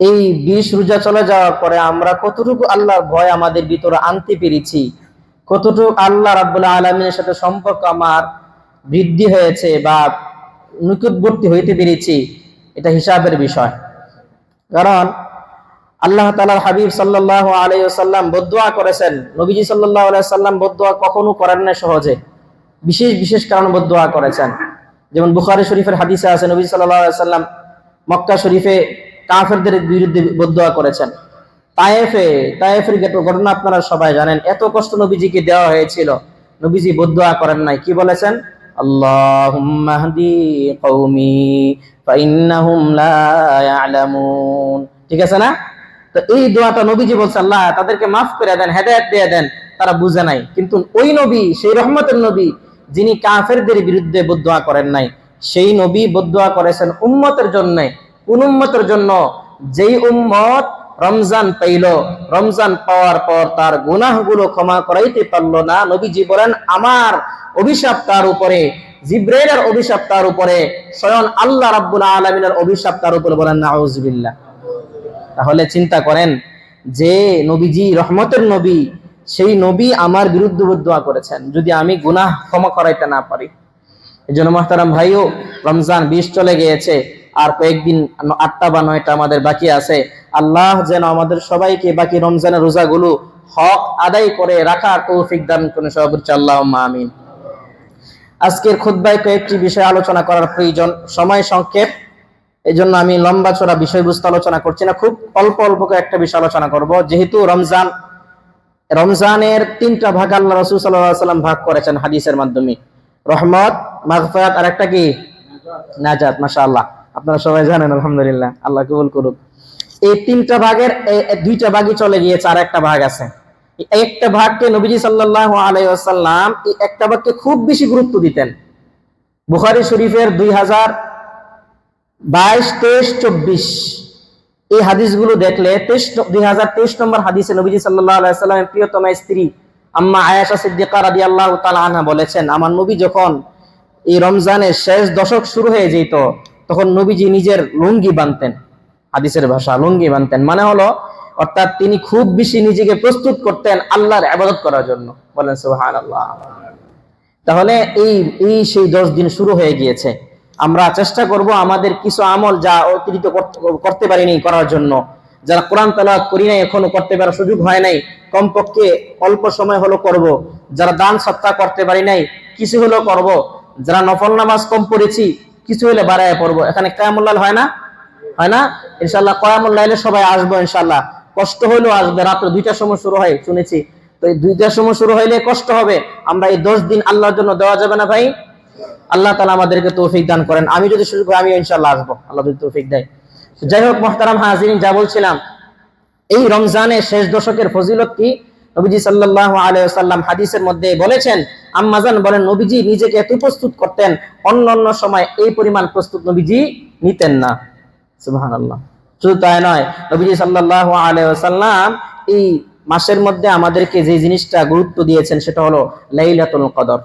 এই বিষ রোজা চলে যাওয়ার পরে আমরা কতটুকু আল্লাহর ভয় আমাদের ভিতরে আনতে পেরেছি? কতটুকু আল্লাহ রাব্বুল আলমিনের সাথে সম্পর্ক আমার বৃদ্ধি হয়েছে বা নিকটবর্তী হইতে পেরেছি? এটা হিসাবের বিষয়। কারণ আল্লাহ তালার হাবিব সাল্লাহ আলাইসাল্লাম বদুয়া করেছেন। নবীজি সাল্লাহ আলাইসাল্লাম বদুয়া কখনো করেন না সহজে। বিশেষ বিশেষ কারণ বদুয়া করেছেন। যেমন বুখারি শরীফের হাদিসে আছে নবী সাল্লাহ আলাইসাল্লাম মক্কা শরীফে কাফেরদের বিরুদ্ধে বদুয়া করেছেন। তায়েফে, তায়েফের ঘট- ঘটনা আপনারা সবাই জানেন। এত কষ্ট নবীজিকে দেওয়া হয়েছিল। নবীজি বদুয়া করেন নাই। কি বলেছেন? ঠিক আছে না? তো এই দোয়াটা নবীজি বলছে, আল্লাহ, তাদেরকে মাফ করে দেন, হেদায়েত দিয়ে দেন। তারা বুঝে নাই। কিন্তু ওই নবী, সেই রহমতের নবী, যিনি কাফেরদের বিরুদ্ধে বদুয়া করেন নাই, সেই নবী বদুয়া করেছেন উম্মতের জন্য। কোন উম্মতের জন্য যেই উম্মত রমজান পাইল, রমজান পাওয়ার পর তার গুনাহগুলো ক্ষমা করাইতে পারল না। নবীজি বলেন, আমার অভিশাপ তার উপরে, জিব্রাইলের অভিশাপ তার উপরে, স্বয়ং আল্লাহ রাব্বুল আলামিনের অভিশাপ তার উপরে বলেন, নাউজুবিল্লাহ। তাহলে চিন্তা করেন যে নবীজি রহমতের নবী, সেই নবী আমার বিরুদ্ধে দোয়া করেছেন, যদি আমি গুনাহ ক্ষমা করাইতে না পারি। এই জন্য মহতারাম ভাইও, রমজান বিশ চলে গিয়েছে। আর কয়েকদিন, আটটা বা নয়টা আমাদের বাকি আছে। আল্লাহ যেন আমাদের সবাইকে বাকি রমজানের রোজাগুলো হক আদায় করে রাখার তৌফিক দান করে সব আল্লাহ আমিন। আজকের খুদ্ায় কয়েকটি বিষয় আলোচনা করার প্রয়োজন। সময় সংক্ষেপ। এই জন্য আমি লম্বা চড়া বিষয়বস্তু আলোচনা করছি না, খুব অল্প অল্প একটা বিষয় আলোচনা করব। যেহেতু রমজান, রমজানের তিনটা ভাগ আল্লাহ রসুল সাল্লাম ভাগ করেছেন হাদিসের মাধ্যমে। রহমত, মাগফিরাত আর একটা কি? নাজাত মাশা আল্লাহ আপনারা সবাই জানেন, আলহামদুলিল্লাহ, আল্লাহ কবুল করুক। এই তিনটা ভাগের দুইটা ভাগই চলে গিয়েছে, আর একটা ভাগ আছে। একটা ভাগকে নবীজি সাল্লাল্লাহু আলাইহি ওয়াসাল্লাম এই একটা ভাগকে খুব বেশি গুরুত্ব দিতেন। বুখারী শরীফের দুই হাজার বাইশ, তেইশ, চব্বিশ। এই হাদিসগুলো দেখলে, তেইশ, দুই নম্বর হাদিসে নবীজি সাল্লাহ আলাইসাল্লামের প্রিয়তমা স্ত্রী আম্মা আয়াশা সিদ্দিকা রাদি আল্লাহ আনহা বলেছেন, আমার নবী যখন এই রমজানের শেষ দশক শুরু হয়ে যেত তখন নবীজি নিজের লুঙ্গি বানতেন, হাদিসের ভাষা লুঙ্গি বানতেন। মানে হলো, অর্থাৎ তিনি খুব বেশি নিজেকে প্রস্তুত করতেন আল্লাহর আবাদত করার জন্য। বলেন সুহান আল্লাহ তাহলে এই এই সেই দশ দিন শুরু হয়ে গিয়েছে। আমরা চেষ্টা করব আমাদের কিছু আমল যা অতিরিক্ত করতে- পারিনি করার জন্য। যারা কোরআন তালাওয়াত করি নাই, এখনও করতে পারার সুযোগ হয় নাই, কমপক্ষে অল্প সময় হলো করব। যারা দান সত্তা করতে পারি নাই, কিছু হলো করব। যারা নফল নামাজ কম পড়েছি কিছু হলে বাড়ায় পড়ব। এখানে কায়ামুল্লাল হয় না? হয় না? ইনশাল্লাহ কয়ামুল্লাইলে সবাই আসব ইনশাল্লাহ কষ্ট হলেও আসবে। রাত্র দুইটার সময় শুরু হয়, শুনেছি। তো এই দুইটার সময় শুরু হইলে কষ্ট হবে। আমরা এই দশ দিন আল্লাহর জন্য দেওয়া যাবে না ভাই? আল্লাহ তালা আমাদেরকে তৌফিক দান করেন। আমি যদি শুরু করি আমি ইনশাল্লাহ আসব। আল্লাহ যদি তৌফিক দেয়। যাই হোক, মোহতারাম হাজিরিন, যা বলছিলাম, এই রমজানের শেষ দশকের ফজিলত কি? নবীজি সাল্লাল্লাহু আলাইহি ওয়াসাল্লাম হাদিসের মধ্যে বলেছেন, আম্মাজান বলেন, নবীজি নিজেকে এত প্রস্তুত করতেন অন্য অন্য সময় এই পরিমাণ প্রস্তুত নবীজি নিতেন না। সুবহানাল্লাহ। শুধু তাই নয়, নবীজি সাল্লাল্লাহু আলাইহি ওয়াসাল্লাম এই মাসের মধ্যে আমাদেরকে যে জিনিসটা গুরুত্ব দিয়েছেন, সেটা হলো লাইলাতুল কদর।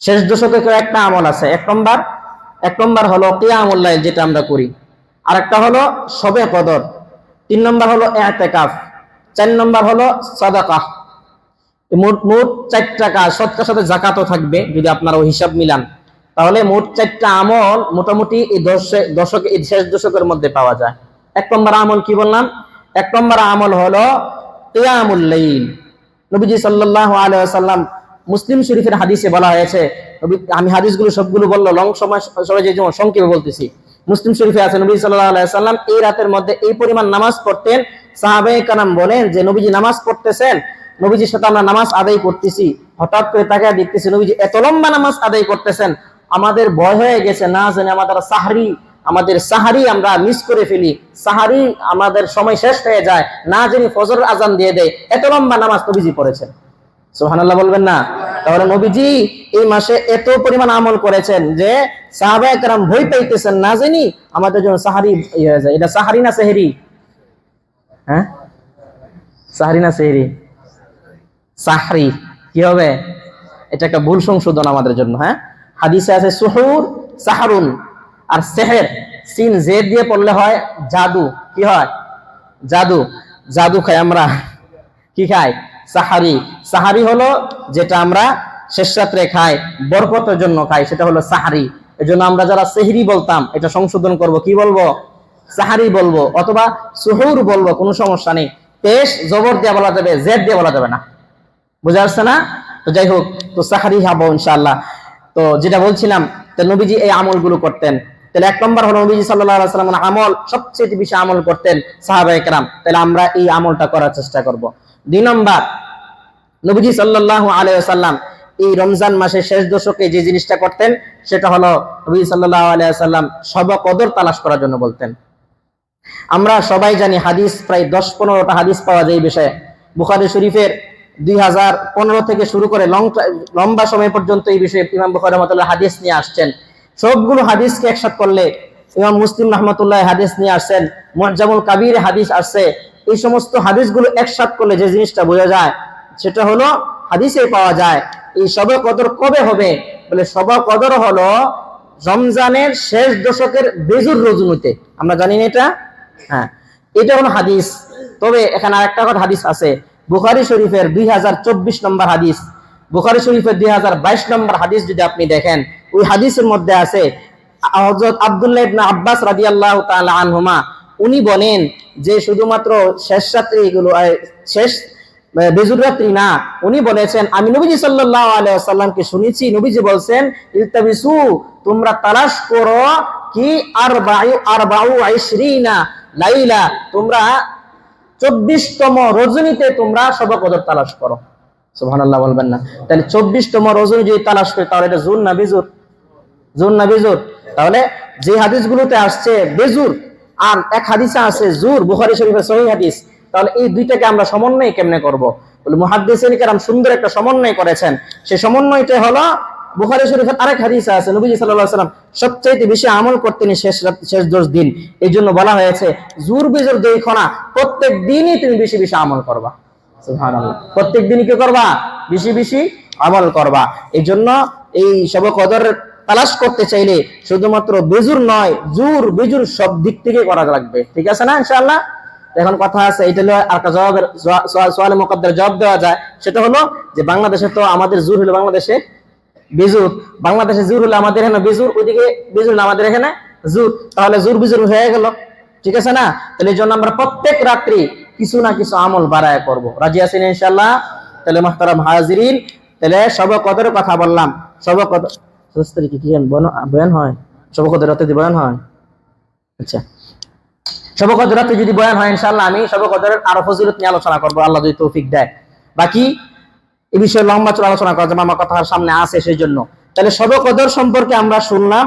শেষ দশকে একটা আমল আছে, এক নম্বর এক নম্বর হলো কিয়ামুল লাইল, যেটা আমরা করি। আর একটা হলো সবে কদর। তিন নম্বর হলো এতেকাফ। চার নম্বর হলো সাদাকা। মোট মোট চারটা কাজ সৎকার সাথে জাকাতও থাকবে যদি আপনারা ওই হিসাব মিলান। তাহলে মোট চারটা আমল মোটামুটি এই দশে, দশক, এই শেষ দশকের মধ্যে পাওয়া যায়। এক নম্বর আমল কি বললাম? এক নম্বর আমল হলো কিয়ামুল লাইল। নবীজি সাল্লাল্লাহু আলাইহি ওয়াসাল্লাম মুসলিম শরীফের হাদিসে বলা হয়েছে আমি হাদিসগুলো সবগুলো বলল, লং সময়, সবাই যে যেমন সংক্ষেপে বলতেছি। মুসলিম শরীফে আছে নবী সাল্লাল্লাহু আলাইহি সাল্লাম এই রাতের মধ্যে এই পরিমাণ নামাজ পড়তেন সাহাবায়ে কারাম বলেন যে, নবীজি নামাজ পড়তেছেন, নবীজির সাথে আমরা নামাজ আদায় করতেছি। হঠাৎ করে তাকে দেখতেছি, নবীজি, এত লম্বা নামাজ আদায় করতেছেন, আমাদের ভয় হয়ে গেছে, না জানি আমাদের সাহারি আমাদের সাহারি আমরা মিস করে ফেলি, সাহারি আমাদের সময় শেষ হয়ে যায়, না জানি ফজর আজান দিয়ে দেয়, এত লম্বা নামাজ নবীজি পড়েছেন। সোহানাল্লাহ বলবেন না। তাহলে নবীজি এই মাসে এত পরিমাণ আমল করেছেন যে, সাহাবায়ে কেরাম ভয় পাইতেছেন, না জানি আমাদের জন্য সাহারি ইয়ে হয়ে যায়, এটা সাহারি না সেহেরি? হ্যাঁ? সাহারি না সেহেরি? সাহরি। কি হবে? এটা একটা ভুল সংশোধন আমাদের জন্য হ্যাঁ? হাদিসে আছে সুহুর সাহারুন, আর সেহের, সিন জেড দিয়ে পড়লে হয় জাদু। কি হয়? জাদু। জাদু খাই আমরা। কি খাই? সাহারি। সাহারি হলো যেটা আমরা শেষ রাত্রে খাই, বরকতের জন্য খাই, সেটা হলো সাহারি। এই জন্য আমরা যারা সেহরি বলতাম, এটা সংশোধন করব। কি বলব? সাহারি বলব অথবা সুহুর বলব, কোনো সমস্যা নেই। পেশ, জবর দিয়ে বলা যাবে জেড দিয়ে বলা যাবে না। বুঝা আসছে না? তো যাই হোক, তো সাহারি খাব ইনশাআল্লাহ। তো যেটা বলছিলাম, তো নবীজি এই আমলগুলো করতেন। তাহলে এক নম্বর হলো নবীজি সাল্লাহ সাল্লাম আমল, সবচেয়ে বেশি আমল করতেন সাহাবা একরাম তাহলে আমরা এই আমলটা করার চেষ্টা করব। দুই নম্বর, নবীজি সাল্লাহ আলাইসাল্লাম এই রমজান মাসের শেষ দশকে যে জিনিসটা করতেন, সেটা হলো নবী সাল্লাহ আলাইসাল্লাম সব কদর তালাশ করার জন্য বলতেন। আমরা সবাই জানি হাদিস প্রায় দশ পনেরোটা হাদিস পাওয়া যায় এই বিষয়ে। বুখারি শরীফের দুই হাজার পনেরো থেকে শুরু করে লং লম্বা সময় পর্যন্ত এই বিষয়ে ইমাম বুখারি রহমতুল্লাহ হাদিস নিয়ে আসছেন। সবগুলো হাদিসকে একসাথ করলে ইমাম মুসলিম রহমতুল্লাহ হাদিস নিয়ে আসছেন মজামুল কাবির হাদিস আসছে। এই সমস্ত হাদিসগুলো একসাথ করলে যে জিনিসটা বোঝা যায়, সেটা হলো হাদিসে পাওয়া যায়, এই সব কদর কবে হবে? বলে সব কদর হলো রমজানের শেষ দশকের বেজুর রজনীতে। আমরা জানি না এটা? হ্যাঁ এটা হলো হাদিস। তবে এখানে আরেকটা কথা হাদিস আছে। বুখারি শরীফের দুই হাজার চব্বিশ নম্বর হাদিস। বুখারি শরীফের দুই হাজার বাইশ নম্বর হাদিস যদি আপনি দেখেন, ওই হাদিসের মধ্যে আছে হজরত আব্দুল্লাহ ইবনে আব্বাস রাদিয়াল্লাহু তাআলা আনহুমা, উনি বলেন যে শুধুমাত্র শেষ রাত্রি এগুলো শেষ বেজুর না, উনি বলেছেন, আমি নবীজি সাল্লাল্লাহু আলাইহি ওয়াসাল্লামকে শুনেছি, নবীজি বলছেন, ইলতাবিসু, তোমরা তালাশ করো কি আরবাউ আরবাউ আইশরিনা লাইলা, তোমরা চব্বিশতম রজনীতে তোমরা সবা কদর তালাশ করো। সুবহানাল্লাহ বলবেন না। তাহলে চব্বিশতম রজনী যদি তালাশ করি, তাহলে এটা জুন না বিজুর? জুন না বেজুর? তাহলে যে হাদিসগুলোতে আসছে বেজুর, আর এক হাদিসে আছে জুর, বুখারী শরীফের সহিহ হাদিস, তাহলে এই দুইটাকে আমরা সমন্বয় কেমনে করব? মুহাদ্দিসিন সুন্দর একটা সমন্বয় করেছেন। সেই সমন্বয়টা হলো বুখারী শরীফের আরেক হাদিসে আছে, নবীজি আলাইহি সাল্লাম সবচাইতে বেশি আমল করতেন শেষ শেষ দশ দিন। এই জন্য বলা হয়েছে, জুর বিজুর দুই খনা প্রত্যেক দিনই তুমি বেশি বেশি আমল করবা। প্রত্যেক দিনই কি করবা? বেশি বেশি আমল করবা। এই জন্য এই সব কদর তালাশ করতে চাইলে শুধুমাত্র বেজুর নয়, জুর বেজুর সব দিক থেকে করা লাগবে। ঠিক আছে না, ইনশাআল্লাহ? এখন কথা আছে, এটা হলো আর জবাবের সোয়ালে মোকদ্দের জবাব দেওয়া যায়। সেটা হলো যে বাংলাদেশে তো আমাদের জুর হলো বাংলাদেশে বেজুর, বাংলাদেশে জুর হলো আমাদের এখানে বেজুর, ওইদিকে বেজুর আমাদের এখানে জুর। তাহলে জুর বিজুর হয়ে গেল। ঠিক আছে না? তাহলে এই জন্য আমরা প্রত্যেক রাত্রি কিছু না কিছু আমল বাড়ায় করব। রাজি আছেন ইনশাল্লাহ তাহলে মাহতারাম হাজিরিন, তাহলে সব কদর কথা বললাম। সব কদর কি বয়ান- হয়? সব কদর রাতে বয়ান হয়? আচ্ছা। সব কদর রাতে যদি বয়ান হয় ইনশাল্লাহ আমি সব কদরের আরও ফজিলত নিয়ে আলোচনা করব। আল্লাহ যদি তৌফিক দেয়। বাকি এই বিষয়ে লম্বা চলে আলোচনা করা যাবে আমার কথা সামনে আছে সেই জন্য তাহলে সব কদর সম্পর্কে আমরা শুনলাম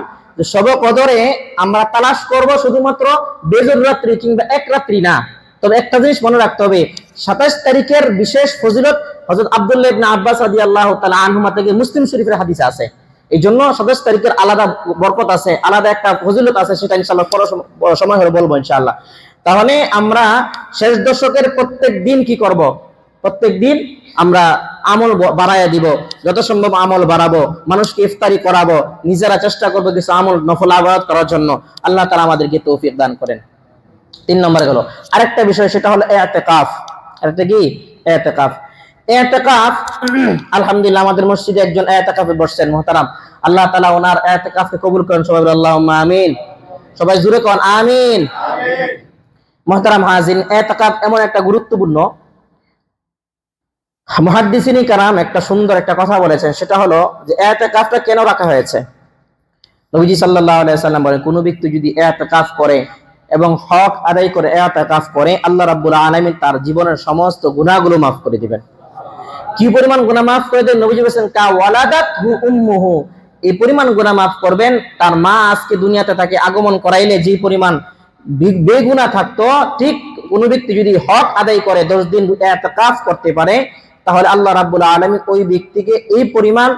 সব কদরে আমরা তালাশ করব শুধুমাত্র বেজর রাত্রি কিংবা এক রাত্রি না। তবে একটা জিনিস মনে রাখতে হবে, সাতাশ তারিখের বিশেষ ফজিলত হজরত আব্দুল্লাহ আব্বাস রাদিয়াল্লাহু তাআলা আনহুমা থেকে মুসলিম শরীফের হাদিস আছে। এই জন্য সাতাশ তারিখের আলাদা বরকত আছে, আলাদা একটা ফজিলত আছে সেটা ইনশাআল্লাহ পরে সময় হলে বলব ইনশাল্লাহ তাহলে আমরা শেষ দশকের প্রত্যেক দিন কি করব? প্রত্যেক দিন আমরা আমল বাড়াইয়া দিব। যত সম্ভব আমল বাড়াবো মানুষকে ইফতারি করাবো নিজেরা চেষ্টা করব কিছু আমল নফল আবাদ করার জন্য। আল্লাহ তালা আমাদেরকে তৌফিক দান করেন। তিন নম্বরে গেল। আরেকটা বিষয় সেটা হলো এতেকাফ। আরেকটা কি? এতেকাফ। এতেকাফ আলহামদুলিল্লাহ আমাদের মসজিদে একজন এতেকাফে বসছেন মোহতারাম। আল্লাহ তালা ওনার এতেকাফকে কবুল করেন সবাই আল্লাহ আমিন। সবাই জুড়ে কন আমিন। মোহতারাম হাজিন এতেকাফ এমন একটা গুরুত্বপূর্ণ মহাদ্দিসিনী কারাম একটা সুন্দর একটা কথা বলেছেন, সেটা হলো যে এতেকাফটা কেন রাখা হয়েছে? নবীজি সাল্লাল্লাহু আলাইহি সাল্লাম বলেন, কোন ব্যক্তি যদি এতেকাফ করে এবং হক আদায় করে এতেকাফ করে, আল্লাহ রাব্বুল আলামিন তার জীবনের সমস্ত গুনাহগুলো মাফ করে দিবেন। কি পরিমাণ গুনাহ মাফ করে দেন? নবীজি বলেছেন, কা ওয়ালাদাত হু উম্মুহু। এই পরিমাণ গুণা মাফ করবেন, তার মা আজকে দুনিয়াতে তাকে আগমন করাইলে যে পরিমাণ বেগুনা থাকতো, ঠিক কোন ব্যক্তি যদি হক আদায় করে, দশ দিন এতেকাফ করতে পারে তাহলে আল্লাহ রাব্বুল আলামিন ওই ব্যক্তিকে এই পরিমাণ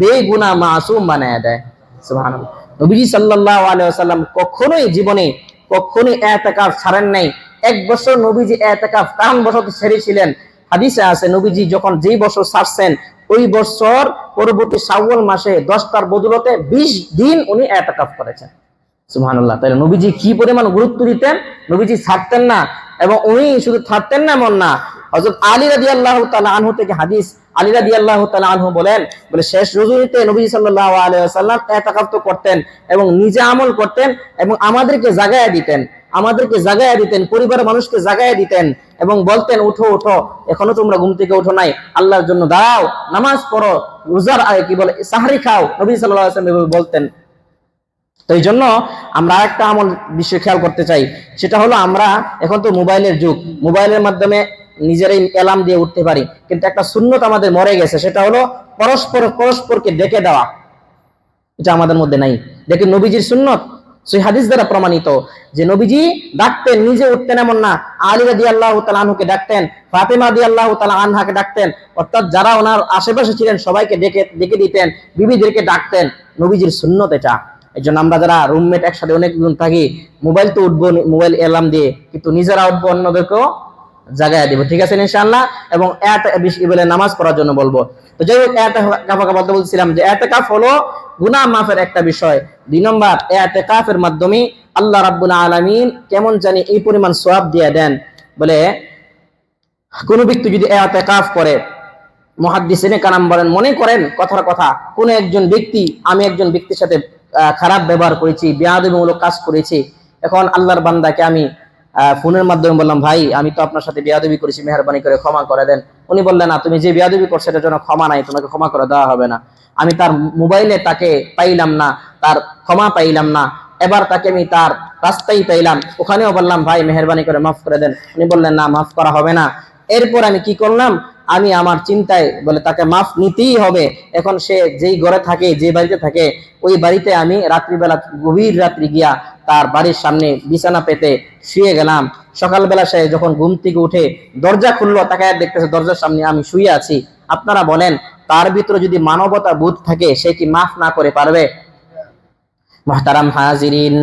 বেগুনা মাসুম বানায় দেয়। সুবহানাল্লাহ। নবীজি সাল্লাল্লাহু আলাইহি ওয়াসাল্লাম কখনোই জীবনে কখনোই এতেকাফ ছাড়েন নাই। এক বছর নবীজি এতেকাফ কারণ বছর ছেড়েছিলেন। হাদিসে আছে, নবীজি যখন যেই বছর ছাড়ছেন, ওই বছর পরবর্তী শাওয়াল মাসে দশটার বদলতে বিশ দিন উনি এতেকাফ করেছেন। সুবহানাল্লাহ। তাহলে নবীজি কি পরিমাণ গুরুত্ব দিতেন? নবীজি ছাড়তেন না। এবং উনি শুধু ছাড়তেন না, এমন না হযরত আলী রাদিয়াল্লাহু তাআলা আনহু থেকে হাদিস, আলী রাদিয়াল্লাহু তাআলা আনহু বলেন, বলে শেষ রজনীতে নবীজি সাল্লাল্লাহু আলাইহি ওয়াসাল্লাম করতেন এবং নিজে আমল করতেন এবং আমাদেরকে জাগায়া দিতেন, আমাদেরকে জাগায়া দিতেন, পরিবারের মানুষকে জাগায়া দিতেন এবং বলতেন, উঠো উঠো, এখনও তোমরা ঘুম থেকে উঠো নাই, আল্লাহর জন্য দাঁড়াও, নামাজ পড়ো, রোজার কি বলে, সাহারি খাও। নবী আলাইহি এভাবে বলতেন। তো এই জন্য আমরা একটা আমল বিষয় খেয়াল করতে চাই, সেটা হলো আমরা এখন তো মোবাইলের যুগ, মোবাইলের মাধ্যমে নিজেরাই অ্যালার্ম দিয়ে উঠতে পারি। কিন্তু একটা শূন্যত আমাদের মরে গেছে, সেটা হলো পরস্পর, পরস্পরকে ডেকে দেওয়া। এটা আমাদের মধ্যে নাই। দেখেন নবীজির সুন্নত, সেই হাদিস দ্বারা প্রমাণিত যে নবীজি ডাকতেন, নিজে উঠতেন এমন না। আলী রাদি আল্লাহ আনহুকে ডাকতেন, ফাতেমা দি আল্লাহ আনহাকে ডাকতেন। অর্থাৎ যারা ওনার আশেপাশে ছিলেন, সবাইকে ডেকে ডেকে দিতেন, বিবিদেরকে ডাকতেন। নবীজির সুন্নত এটা। এই জন্য আমরা যারা রুমমেট একসাথে অনেকজন থাকি, মোবাইল তো উঠবো, মোবাইল এলাম দিয়ে, কিন্তু নিজেরা উঠবো অন্যদেরকেও জাগায় দিব, ঠিক আছে ইনশাআল্লাহ? এবং বলে নামাজ পড়ার জন্য বলব। তো যাই হোক এতেকাফা বলতে বলছিলাম যে এতেকাফ হলো গুনাহ মাফের একটা বিষয়। দুই নম্বর এতেকাফের মাধ্যমে আল্লাহ রাব্বুল আলামিন কেমন জানি এই পরিমাণ সওয়াব দিয়ে দেন। বলে, কোন ব্যক্তি যদি এতেকাফ করে, মহাদ্দিসিনে কানাম বলেন, মনে করেন কথার কথা, কোন একজন ব্যক্তি, আমি একজন ব্যক্তির সাথে খারাপ ব্যবহার করেছি, বেয়াদবিমূলক কাজ করেছি, এখন আল্লাহর বান্দাকে আমি ফোনের মাধ্যমে বললাম, ভাই, আমি তো আপনার সাথে বিয়াদবি করেছি, মেহরবানি করে ক্ষমা করে দেন। উনি বললেন, না, তুমি যে বিয়াদবি করছ, এটার জন্য ক্ষমা নাই, তোমাকে ক্ষমা করে দেওয়া হবে না। আমি তার মোবাইলে তাকে পাইলাম না, তার ক্ষমা পাইলাম না। এবার তাকে আমি তার রাস্তায় পাইলাম। ওখানেও বললাম, ভাই, মেহরবানি করে মাফ করে দেন। উনি বললেন, না, মাফ করা হবে না। এরপর আমি কি করলাম? আমি আমার চিন্তায় বলে তাকে মাফ নিতেই হবে। এখন সে যেই ঘরে থাকে, যে বাড়িতে থাকে, ওই বাড়িতে আমি রাত্রিবেলা, গভীর রাত্রি গিয়া তার বাড়ির সামনে বিছানা পেতে শুয়ে গেলাম। সকালবেলা সে যখন ঘুম থেকে উঠে দরজা খুললো তাকে দেখতেছে দরজার সামনে আমি শুয়ে আছি। আপনারা বলেন, তার ভিতরে যদি মানবতা বোধ থাকে, সে কি মাফ না করে পারবে? মহতারাম হাজিরিন,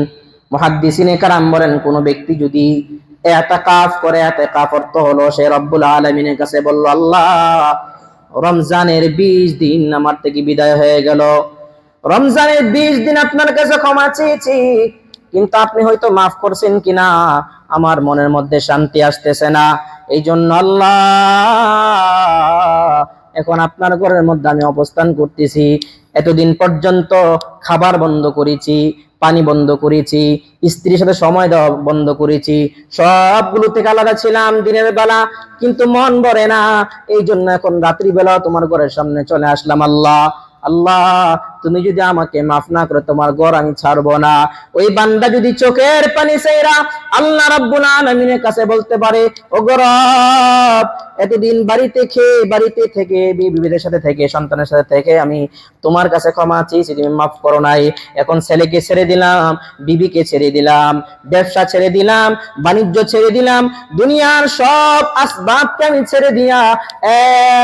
মহাদ্দিসিনে কারাম বলেন, কোন ব্যক্তি যদি এতাকাফ করে এতাকাফ অর্থ হলো, সে রব্বুল আলমিনের কাছে বলল, আল্লাহ, রমজানের বিশ দিন আমার থেকে বিদায় হয়ে গেল। রমজানের বিশ দিন আপনার কাছে ক্ষমা চেয়েছি, কিন্তু আপনি হয়তো মাফ করছেন কিনা? আমার মনের মধ্যে শান্তি আসতেছে না। এই জন্য আল্লাহ এখন আপনার ঘরের মধ্যে আমি অবস্থান করতেছি। এতদিন পর্যন্ত খাবার বন্ধ করেছি, পানি বন্ধ করেছি, স্ত্রীর সাথে সময় দেওয়া বন্ধ করেছি, সবগুলো থেকে আলাদা ছিলাম দিনের বেলা, কিন্তু মন ভরে না। এই জন্য এখন রাত্রিবেলা তোমার ঘরের সামনে চলে আসলাম। আল্লাহ আল্লাহ তুমি যদি আমাকে মাফ না করে, তোমার ঘর আমি ছাড়বো না। ওই বান্দা যদি চোখের পানি সেইরা আল্লাহ রাব্বুল আলামিনের কাছে বলতে পারে ও গরব এতদিন বাড়িতে খেয়ে, বাড়িতে থেকে, বিবিদের সাথে থেকে, সন্তানের সাথে থেকে আমি তোমার কাছে ক্ষমা চেয়েছি, তুমি মাফ করো নাই। এখন ছেলেকে ছেড়ে দিলাম, বিবিকে ছেড়ে দিলাম, ব্যবসা ছেড়ে দিলাম, বাণিজ্য ছেড়ে দিলাম, দুনিয়ার সব আসবাবকে আমি ছেড়ে দিয়া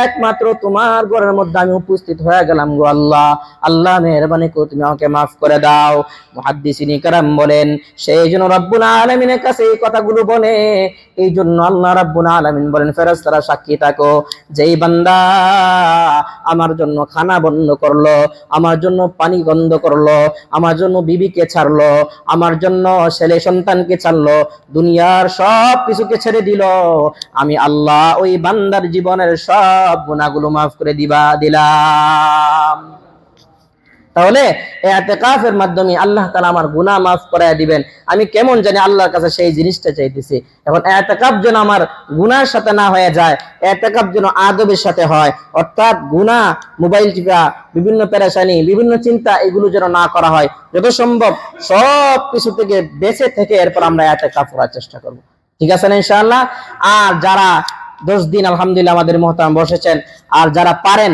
একমাত্র তোমার ঘরের মধ্যে আমি উপস্থিত হয়ে গেলাম গো আল্লাহ। আল্লাহ মেহরবানি করে, তুমি আমাকে মাফ করে দাও। কারাম বলেন, সেই জন্য রব্বুল আলামিনের কাছে এই কথাগুলো বলে। এই জন্য আল্লাহ রাব্বুল আলামিন বলেন, ফেরেশতারা সাক্ষী থাকো, যেই বান্দা আমার জন্য খানা বন্ধ করল, আমার জন্য পানি বন্ধ করল, আমার জন্য বিবিকে ছাড়লো, আমার জন্য ছেলে সন্তানকে ছাড়লো, দুনিয়ার সব কিছুকে ছেড়ে দিল। আমি আল্লাহ ওই বান্দার জীবনের সব গুণাগুলো মাফ করে দিবা, দিলাম। তাহলে এতেকাফের মাধ্যমে আল্লাহ তালা আমার গুনাহ মাফ করায় দিবেন। আমি কেমন জানি আল্লাহর কাছে সেই জিনিসটা চাইতেছি। এখন এতেকাফ যেন আমার গুনার সাথে না হয়ে যায়, এতেকাফ যেন আদবের সাথে হয়, অর্থাৎ গুনাহ, মোবাইল টিপা, বিভিন্ন পেরেশানি, বিভিন্ন চিন্তা, এগুলো যেন না করা হয় যত সম্ভব সব কিছু থেকে বেঁচে থেকে এরপর আমরা এতেকাফ করার চেষ্টা করব। ঠিক আছে না ইনশাআল্লাহ? আর যারা দশ দিন আলহামদুলিল্লাহ আমাদের মহতারাম বসেছেন, আর যারা পারেন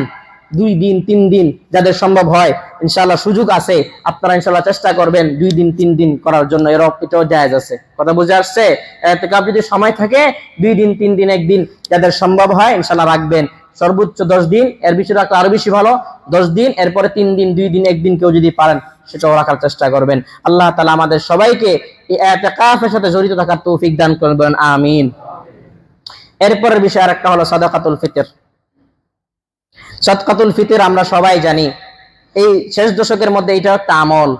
দুই দিন, তিন দিন যাদের সম্ভব হয় ইনশাল্লাহ সুযোগ আছে, আপনারা ইনশাল্লাহ চেষ্টা করবেন দুই দিন, তিন দিন করার জন্য। এর এটাও জায়েজ আছে। কথা বুঝে আসছে? এতেকাফ যদি সময় থাকে, দুই দিন, তিন দিন একদিন যাদের সম্ভব হয় ইনশাল্লাহ রাখবেন। সর্বোচ্চ দশ দিন, এর বেশি রাখলে আরও বেশি ভালো। দশ দিন, এরপরে তিন দিন, দুই দিন একদিন কেউ যদি পারেন, সেটাও রাখার চেষ্টা করবেন। আল্লাহ তালা আমাদের সবাইকে এতেকাফের সাথে জড়িত থাকার তৌফিক দান করবেন আমিন। এরপরের বিষয় আর একটা হলো সাদাকাতুল ফিতর। সদকাতুল ফিতর আমরা সবাই জানি। এই শেষ দশকের মধ্যে এটা একটা আমল।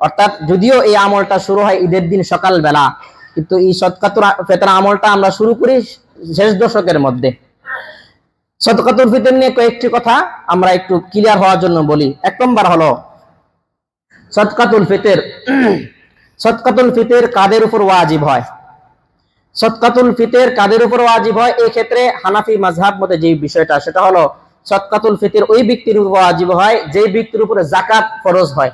অর্থাৎ যদিও এই আমলটা শুরু হয় ঈদের দিন সকালবেলা, কিন্তু এই সৎকাতুর ফেতর আমলটা আমরা শুরু করি শেষ দশকের মধ্যে। সদকাতুল ফিতর নিয়ে কয়েকটি কথা আমরা একটু ক্লিয়ার হওয়ার জন্য বলি। এক নম্বর হলো, সদকাতুল ফিতর সদকাতুল ফিতর কাদের উপর ওয়াজিব হয়? সৎকাতুল ফিতের কাদের উপর ওয়াজিব হয়? এই ক্ষেত্রে হানাফি মাযহাব মতে যে বিষয়টা, সেটা হলো সদকাতুল ফিতর ওই ব্যক্তির উপর ওয়াজিব হয় যে ব্যক্তির উপরে জাকাত ফরজ হয়।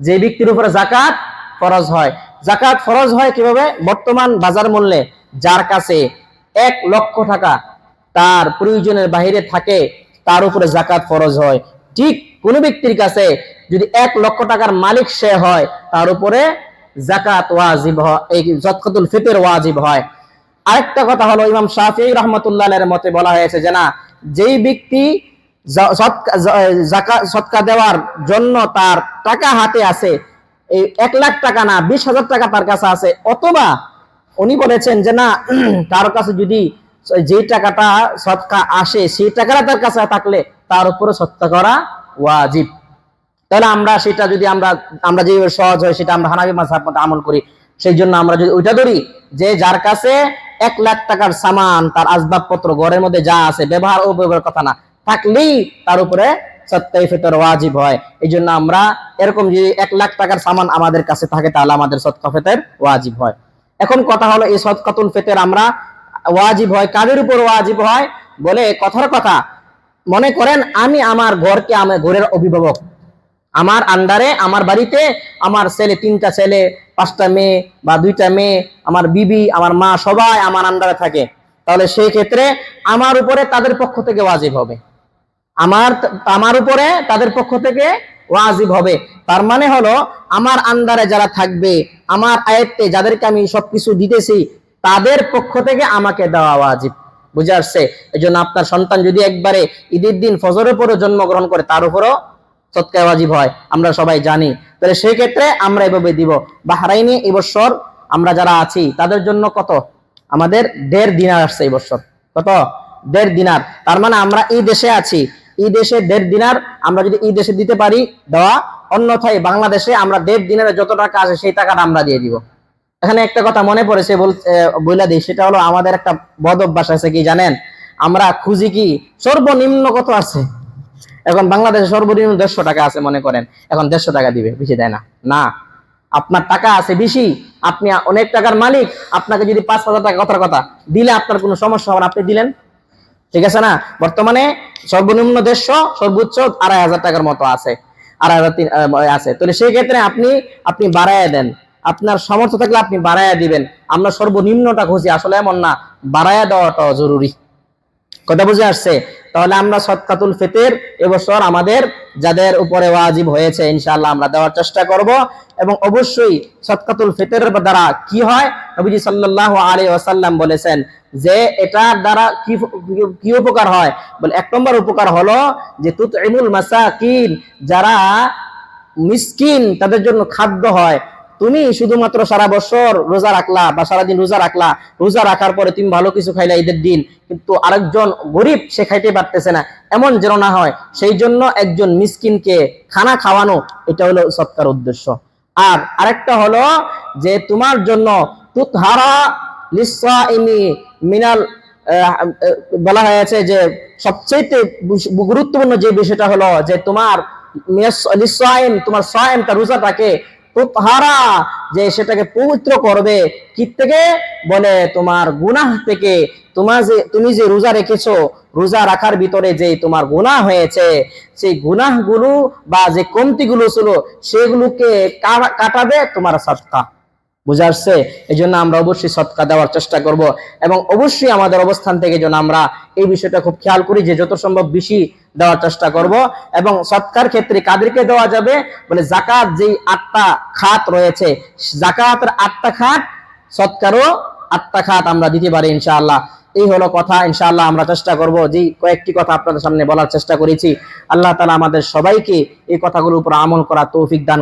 যে ব্যক্তির উপরে জাকাত ফরজ হয়। জাকাত ফরজ হয় কীভাবে? বর্তমান বাজার মূল্যে, যার কাছে এক লক্ষ টাকা তার প্রয়োজনের বাহিরে থাকে, তার উপরে জাকাত ফরজ হয়। ঠিক কোন ব্যক্তির কাছে যদি এক লক্ষ টাকার মালিক সে হয়, তার উপরে জাকাত ওয়াজিব হয়, এই জাকাতুল ফিতর ওয়াজিব হয়। আরেকটা কথা হলো, ইমাম শাফি রহমতুল্লাহের মতে বলা হয়েছে যে না যেই ব্যক্তি সৎকা- দেওয়ার জন্য তার টাকা হাতে আছে, এই এক লাখ টাকা না, বিশ হাজার টাকা তার কাছে আছে, অথবা উনি বলেছেন যে না, কারও কাছে যদি যে টাকাটা সৎকা আসে, সেই টাকাটা তার কাছে থাকলে তার উপরে সৎকা করা ওয়াজিব। তাহলে আমরা সেটা যদি আমরা আমরা যেভাবে সহজ হয়, সেটা আমরা হানাবি মাঝহাব মতো আমল করি সেই জন্য আমরা যদি ওইটা ধরি, যে যার কাছে এক লাখ টাকার সামান, তার আসবাবপত্র, ঘরের মধ্যে যা আছে, ব্যবহার ও ব্যবহার কথা না, থাকলেই তার উপরে সত্তাই ফেতর ওয়াজিব হয়। এই জন্য আমরা এরকম যদি এক লাখ টাকার সামান আমাদের কাছে থাকে, তাহলে আমাদের সৎকা ফেতের ওয়াজিব হয়। এখন কথা হলো, এই সৎকাতুল ফেতের আমরা ওয়াজিব হয়, কাদের উপর ওয়াজিব হয়? বলে কথার কথা। মনে করেন, আমি আমার ঘরকে আমার ঘরের অভিভাবক। আমার আন্ডারে, আমার বাড়িতে, আমার ছেলে তিনটা ছেলে, পাঁচটা মেয়ে বা দুইটা মেয়ে, আমার বিবি, আমার মা, সবাই আমার আন্ডারে থাকে। তাহলে সেই ক্ষেত্রে আমার উপরে তাদের পক্ষ থেকে ওয়াজিব হবে। আমার আমার উপরে তাদের পক্ষ থেকে ওয়াজিব হবে। তার মানে হলো, আমার আন্ডারে যারা থাকবে, আমার আয়ত্তে যাদেরকে আমি সবকিছু দিতেছি, তাদের পক্ষ থেকে আমাকে দেওয়া ওয়াজিব। বুঝে আসছে? এই জন্য আপনার সন্তান যদি একবারে ঈদের দিন ফজরের পরে জন্মগ্রহণ করে, তার উপরও সৎকা ওয়াজিব হয়, আমরা সবাই জানি। তাহলে সেই ক্ষেত্রে আমরা এভাবে দিব। বাহরাইনে এই বছর আমরা যারা আছি, তাদের জন্য কত? আমাদের দেড় দিনার আসছে এই বছর কত? দেড় দিনার। তার মানে আমরা এই দেশে আছি। এই দেশে দেড় দিনার আমরা যদি এই দেশে দিতে পারি দেওয়া, অন্যথায় বাংলাদেশে আমরা দেড় দিনারে যত টাকা আসে সেই টাকাটা আমরা দিয়ে দিব। এখানে একটা কথা মনে পড়েছে বইলা দিই, সেটা হলো আমাদের একটা বদ অভ্যাস আছে কি জানেন? আমরা খুঁজি কি, সর্বনিম্ন কত আছে? এখন বাংলাদেশে সর্বনিম্ন দেড়শো টাকা আছে মনে করেন। এখন দেড়শো টাকা দিবে, বেশি দেয় না। না, আপনার টাকা আছে বেশি, আপনি অনেক টাকার মালিক, আপনাকে যদি পাঁচ হাজার টাকা কথার কথা দিলে আপনার কোনো সমস্যা হবে আপনি দিলেন। ঠিক আছে না? বর্তমানে সর্বনিম্ন দেড়শো, সর্বোচ্চ আড়াই হাজার টাকার মতো আছে, আড়াই হাজার তিন আছে। তাহলে সেই ক্ষেত্রে আপনি আপনি বাড়াইয়া দেন। আপনার সামর্থ্য থাকলে আপনি বাড়াইয়া দিবেন। আমরা সর্বনিম্নটা খুঁজি, আসলে এমন না, বাড়াইয়া দেওয়াটাও জরুরি। কথা বুঝে আসছে? তাহলে আমরা সৎকাতুল ফিতর এবছর আমাদের যাদের উপরে ওয়াজিব হয়েছে, ইনশাআল্লাহ আমরা দেওয়ার চেষ্টা করব। এবং অবশ্যই সৎকাতুল ফিতরের দ্বারা কি হয়? নবীজি সাল্লাল্লাহু আলাইহি ওয়াসাল্লাম বলেছেন যে এটার দ্বারা কি কি উপকার হয়? বলে এক নম্বর উপকার হলো যে তুতইমুল মাসাকিন, যারা মিসকিন, তাদের জন্য খাদ্য হয়। তুমি শুধুমাত্র সারা বছর রোজা রাখলা বা সারাদিন রোজা রাখলা, রোজা রাখার পরে তুমি ভালো কিছু খাইলা ঈদের দিন, কিন্তু আরেকজন গরিব সে খাইতে পারতেছে না। এমন যেন না হয়, সেই জন্য একজন মিসকিনকে খানা খাওয়ানো, এটা হলো সৎকার উদ্দেশ্য। আর আরেকটা হলো যে তোমার জন্য তুতহারা লিসাইমি মিনাল বলা হয়েছে যে সবচেয়ে গুরুত্বপূর্ণ যে বিষয়টা হলো যে তোমার তোমার সায়েমটা রোজাটাকে তুতহারা যে সেটাকে পবিত্র করবে। কি থেকে? বলে, তোমার গুনাহ থেকে। তোমার যে, তুমি যে রোজা রেখেছো, রোজা রাখার ভিতরে যে তোমার গুনাহ হয়েছে, সেই গুনাহগুলো বা যে কমতিগুলো ছিল, সেগুলোকে কাটাবে তোমার সৎকা বুঝা আসছে? এই জন্য আমরা অবশ্যই সৎকা দেওয়ার চেষ্টা করব এবং অবশ্যই আমাদের অবস্থান থেকে যেন আমরা এই বিষয়টা খুব খেয়াল করি যে যত সম্ভব বেশি দেওয়ার চেষ্টা করব এবং সৎকার ক্ষেত্রে কাদেরকে দেওয়া যাবে? বলে জাকাত যেই আটটা খাত রয়েছে জাকাতের আটটা খাত সৎকারও আটটা খাত আমরা দিতে পারি ইনশাআল্লাহ। এই হলো কথা, ইনশাআল্লাহ আমরা চেষ্টা করব। যে কয়েকটি কথা আপনাদের সামনে বলার চেষ্টা করেছি। আল্লাহ তালা আমাদের সবাইকে এই কথাগুলোর উপর আমল করা তৌফিক দান